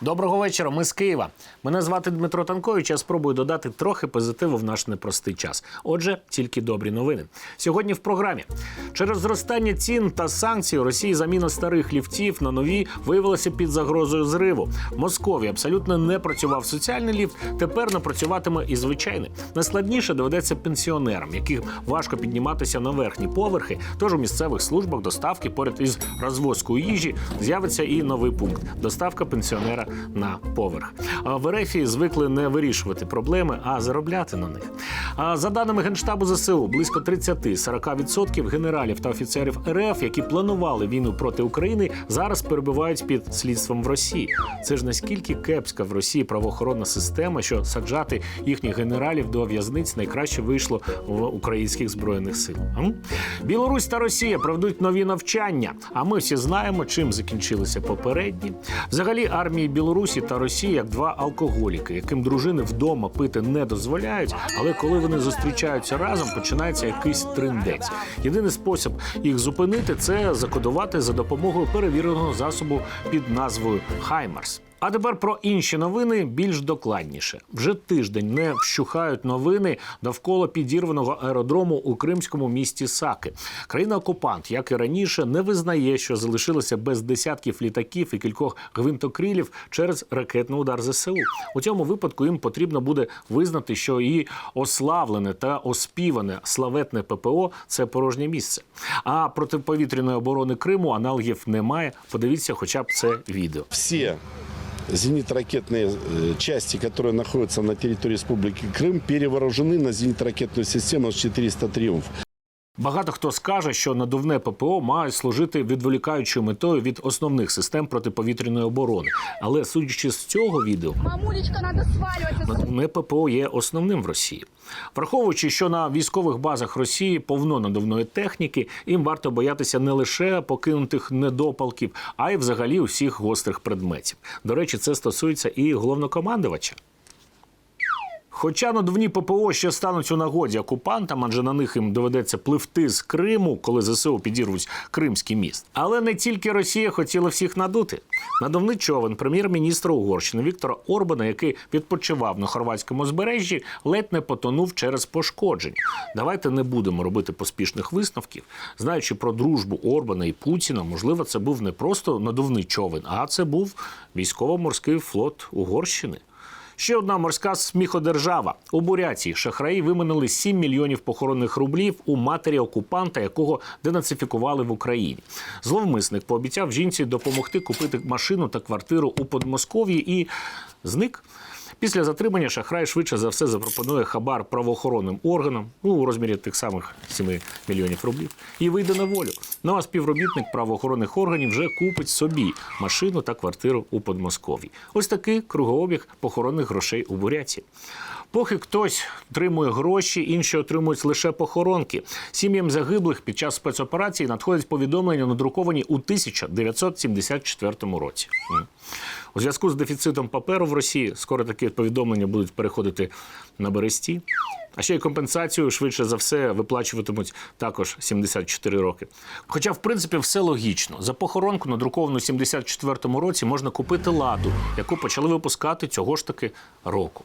Доброго вечора. Ми з Києва. Мене звати Дмитро Танкович. Я спробую додати трохи позитиву в наш непростий час. Отже, тільки добрі новини. Сьогодні в програмі через зростання цін та санкцій Росії заміна старих ліфтів на нові виявилася під загрозою зриву. В Москові абсолютно не працював соціальний ліфт. Тепер не працюватиме і звичайний. Найскладніше доведеться пенсіонерам, яким важко підніматися на верхні поверхи. Тож у місцевих службах доставки поряд із розвозкою їжі з'явиться і новий пункт доставка пенсіонера на поверх. В РФ звикли не вирішувати проблеми, а заробляти на них. За даними генштабу ЗСУ, близько 30-40% генералів та офіцерів РФ, які планували війну проти України, зараз перебувають під слідством в Росії. Це ж наскільки кепська в Росії правоохоронна система, що саджати їхніх генералів до в'язниць найкраще вийшло в українських збройних сил. Білорусь та Росія проведуть нові навчання. А ми всі знаємо, чим закінчилися попередні. Взагалі, армії Білорусі та Росії як два алкоголіки, яким дружини вдома пити не дозволяють, але коли вони зустрічаються разом, починається якийсь триндець. Єдиний спосіб їх зупинити це закодувати за допомогою перевіреного засобу під назвою Хаймарс. А тепер про інші новини більш докладніше. Вже тиждень не вщухають новини довкола підірваного аеродрому у кримському місті Саки. Країна-окупант, як і раніше, не визнає, що залишилося без десятків літаків і кількох гвинтокрилів через ракетний удар ЗСУ. У цьому випадку їм потрібно буде визнати, що її ославлене та оспіване славетне ППО це порожнє місце. А протиповітряної оборони Криму аналогів немає. Подивіться, хоча б це відео. все зенитно-ракетные э, части, которые находятся на территории Республики Крым, перевооружены на зенитно-ракетную систему С-400 «Триумф». Багато хто скаже, що надувне ППО має служити відволікаючою метою від основних систем протиповітряної оборони. Але судячи з цього відео, Мамулечка, надо сваливать. надувне ППО є основним в Росії. Враховуючи, що на військових базах Росії повно надувної техніки, їм варто боятися не лише покинутих недопалків, а й взагалі усіх гострих предметів. До речі, це стосується і головнокомандувача. Хоча надувні ППО ще стануть у нагоді окупантам, адже на них їм доведеться пливти з Криму, коли ЗСУ підірвуть Кримський міст. Але не тільки Росія хотіла всіх надути. Надувний човен прем'єр-міністра Угорщини Віктора Орбана, який відпочивав на хорватському узбережжі, ледь не потонув через пошкодження. Давайте не будемо робити поспішних висновків. Знаючи про дружбу Орбана і Путіна, можливо, це був не просто надувний човен, а це був військово-морський флот Угорщини. Ще одна морська сміходержава. У Буряції шахраї виманили 7 мільйонів похоронних рублів у матері окупанта, якого денацифікували в Україні. Зловмисник пообіцяв жінці допомогти купити машину та квартиру у Подмосков'ї і зник. Після затримання шахрай швидше за все запропонує хабар правоохоронним органам ну, у розмірі тих самих 7 мільйонів рублів і вийде на волю. Ну а співробітник правоохоронних органів вже купить собі машину та квартиру у Подмосков'ї. Ось такий кругообіг похоронних грошей у Буряці. Поки хтось отримує гроші, інші отримують лише похоронки. Сім'ям загиблих під час спецоперації надходять повідомлення, надруковані у 1974 році. У зв'язку з дефіцитом паперу в Росії скоро такі повідомлення будуть переходити на бересті. А ще й компенсацію швидше за все виплачуватимуть також 74 роки. Хоча, в принципі, все логічно. За похоронку, надруковану у 74 році, можна купити ладу, яку почали випускати цього ж таки року.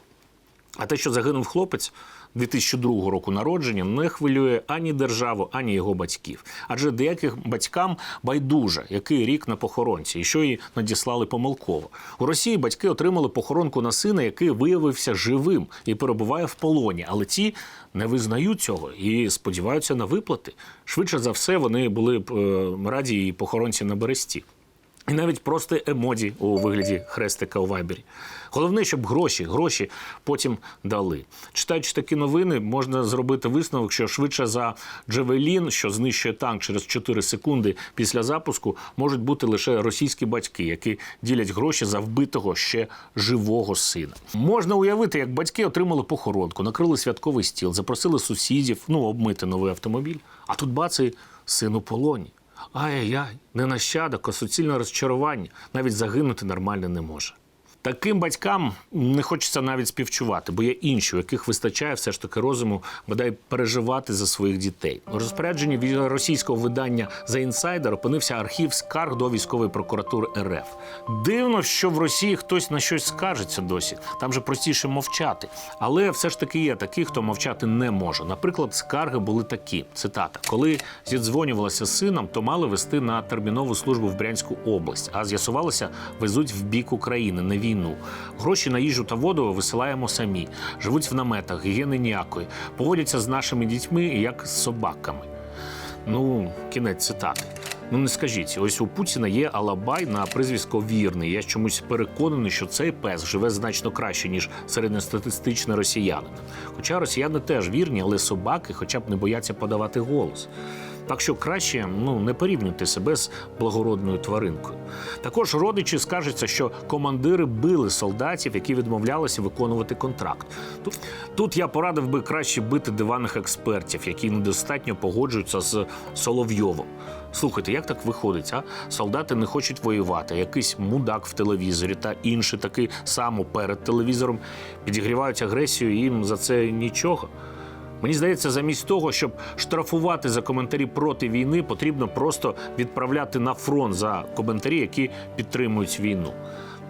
А те, що загинув хлопець 2002 року народження, не хвилює ані державу, ані його батьків. Адже деяких батькам байдуже, який рік на похоронці, і що її надіслали помилково. У Росії батьки отримали похоронку на сина, який виявився живим і перебуває в полоні. Але ті не визнають цього і сподіваються на виплати. Швидше за все, вони були б е, раді і похоронці на бересті. І навіть просто емоді у вигляді хрестика у вайбері. Головне, щоб гроші, гроші потім дали. Читаючи такі новини, можна зробити висновок, що швидше за Джевелін, що знищує танк через 4 секунди після запуску, можуть бути лише російські батьки, які ділять гроші за вбитого ще живого сина. Можна уявити, як батьки отримали похоронку, накрили святковий стіл, запросили сусідів, ну обмити новий автомобіль. А тут баци син у полоні. Ай-яй, не нащадок, а суцільне розчарування. Навіть загинути нормально не може. Таким батькам не хочеться навіть співчувати, бо є інші, у яких вистачає все ж таки розуму бодай переживати за своїх дітей. У розпорядженні від російського видання за інсайдер опинився архів скарг до військової прокуратури РФ. Дивно, що в Росії хтось на щось скаржиться досі. Там же простіше мовчати. Але все ж таки є такі, хто мовчати не може. Наприклад, скарги були такі: цитата: коли зідзвонювалася з сином, то мали вести на термінову службу в Брянську область, а з'ясувалося, везуть в бік України на війну. Гроші на їжу та воду висилаємо самі. Живуть в наметах, гігієни ніякої, поводяться з нашими дітьми як з собаками. Ну, кінець цитати. Ну не скажіть, ось у Путіна є Алабай на прізвисько вірний. Я чомусь переконаний, що цей пес живе значно краще, ніж середньостатистичний росіянин. Хоча росіяни теж вірні, але собаки хоча б не бояться подавати голос. Так що краще ну не порівнюйте себе з благородною тваринкою. Також родичі скажуться, що командири били солдатів, які відмовлялися виконувати контракт. Тут, тут я порадив би краще бити диванних експертів, які недостатньо погоджуються з Соловйовим. Слухайте, як так виходить? А солдати не хочуть воювати. Якийсь мудак в телевізорі та інший такий само перед телевізором підігрівають агресію. і Їм за це нічого. Мені здається, замість того, щоб штрафувати за коментарі проти війни, потрібно просто відправляти на фронт за коментарі, які підтримують війну.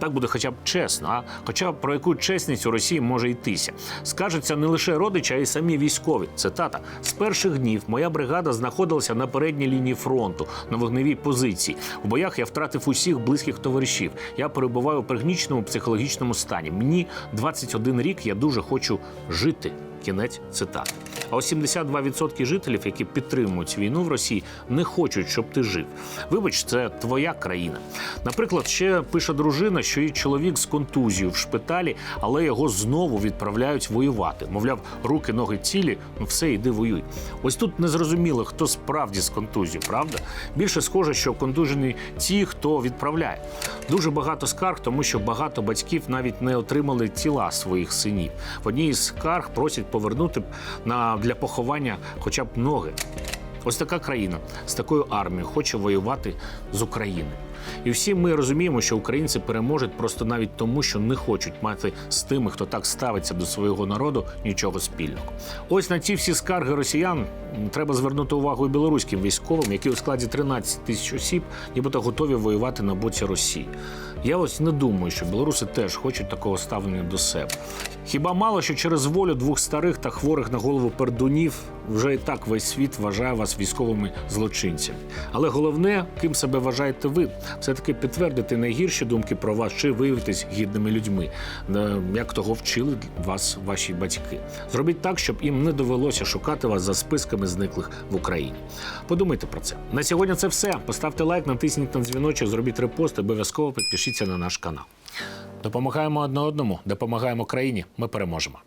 Так буде хоча б чесно. А хоча про яку чесність у Росії може йтися? Скажеться не лише родичі, а й самі військові. Цитата: з перших днів моя бригада знаходилася на передній лінії фронту на вогневій позиції. У боях я втратив усіх близьких товаришів. Я перебуваю у пригніченому психологічному стані. Мені 21 рік. Я дуже хочу жити. Кінець цитати. А ось 72% жителів, які підтримують війну в Росії, не хочуть, щоб ти жив. Вибач, це твоя країна. Наприклад, ще пише дружина, що її чоловік з контузією в шпиталі, але його знову відправляють воювати. Мовляв, руки, ноги цілі, ну все, іди воюй. Ось тут незрозуміло, хто справді з контузією, правда? Більше схоже, що контужені ті, хто відправляє. Дуже багато скарг, тому що багато батьків навіть не отримали тіла своїх синів. В одній із скарг просять повернути на для поховання хоча б ноги. Ось така країна з такою армією хоче воювати з Україною. І всі ми розуміємо, що українці переможуть просто навіть тому, що не хочуть мати з тими, хто так ставиться до свого народу, нічого спільного. Ось на ці всі скарги росіян треба звернути увагу і білоруським військовим, які у складі 13 тисяч осіб, нібито готові воювати на боці Росії. Я ось не думаю, що білоруси теж хочуть такого ставлення до себе. Хіба мало що через волю двох старих та хворих на голову пердунів вже і так весь світ вважає вас військовими злочинцями. Але головне, ким себе вважаєте ви, все таки підтвердити найгірші думки про вас чи виявитись гідними людьми, е, як того вчили вас ваші батьки. Зробіть так, щоб їм не довелося шукати вас за списками зниклих в Україні. Подумайте про це. На сьогодні це все. Поставте лайк, натисніть на дзвіночок, зробіть репост, обов'язково підпишіться на наш канал. Допомагаємо одне одному, допомагаємо країні. Ми переможемо.